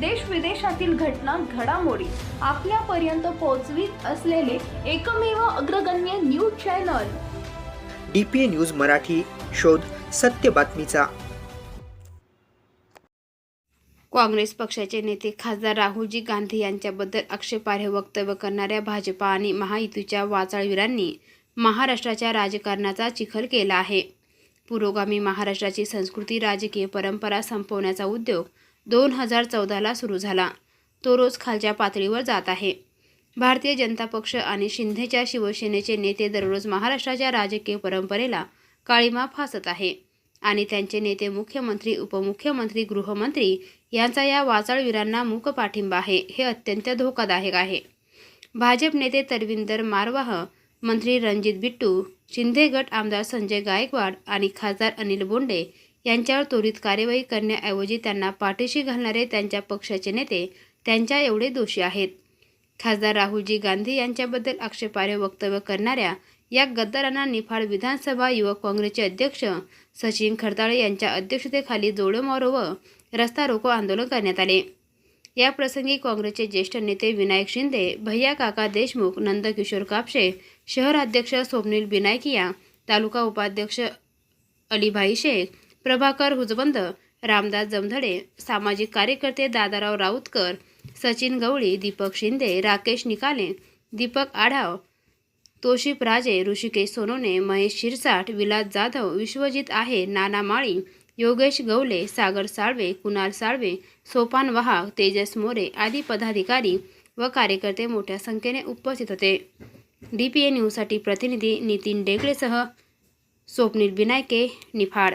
देश विदेशातील घटना घडामोडी आपल्यापर्यंत पोहोचवीत असलेले एकमेव अग्रगण्य news channel. D P A news Marathi शोध सत्य बातमीचा. काँग्रेस पक्षाचे नेते खासदार राहुलजी गांधी यांच्याबद्दल आक्षेपार्ह वक्तव्य करणाऱ्या भाजपा आणि महायुतीच्या वाचाळवीरांनी महाराष्ट्राच्या राजकारणाचा चिखल केला आहे. पुरोगामी महाराष्ट्राची संस्कृती राजकीय परंपरा संपवण्याचा उद्योग दोन हजार चौदाला सुरू झाला. तो रोज खालच्या पातळीवर जात आहे. भारतीय जनता पक्ष आणि शिंदेच्या शिवसेनेचे नेते दररोज महाराष्ट्राच्या राजकीय परंपरेला काळीमा फासत आहे आणि त्यांचे नेते मुख्यमंत्री उपमुख्यमंत्री गृहमंत्री यांचा या वाचाळवीरांना मूक पाठिंबा आहे. हे अत्यंत धोकादायक आहे. भाजप नेते तरविंदर मारवाह मंत्री रणजित बिट्टू शिंदे गट आमदार संजय गायकवाड आणि खासदार अनिल बोंडे यांच्यावर त्वरित कार्यवाही करण्याऐवजी त्यांना पाठीशी घालणारे त्यांच्या पक्षाचे नेते त्यांच्या एवढे दोषी आहेत. खासदार राहुलजी गांधी यांच्याबद्दल आक्षेपार्ह वक्तव्य करणाऱ्या या गद्दारांना निफाड विधानसभा युवक काँग्रेसचे अध्यक्ष सचिन खरताळे यांच्या अध्यक्षतेखाली जोडोमारो व रस्ता रोको आंदोलन करण्यात आले. या प्रसंगी काँग्रेसचे ज्येष्ठ नेते विनायक शिंदे भैया काका देशमुख नंदकिशोर कापशे शहर अध्यक्ष स्वप्नील बिनायकिया तालुका उपाध्यक्ष अलीभाई शेख प्रभाकर हुजबंद रामदास जमधडे सामाजिक कार्यकर्ते दादाराव राऊतकर सचिन गवळी दीपक शिंदे राकेश निकाले दीपक आढाव तोशिप राजे ऋषिकेश सोनोने महेश शिरसाट विलास जाधव विश्वजित आहे नाना माळी योगेश गवले सागर साळवे कुणाल साळवे सोपान वाहक तेजस मोरे आदी पदाधिकारी व कार्यकर्ते मोठ्या संख्येने उपस्थित होते. डी पी ए न्यूजसाठी प्रतिनिधी नितीन डेगळेसह स्वप्नील बिनायके निफाड.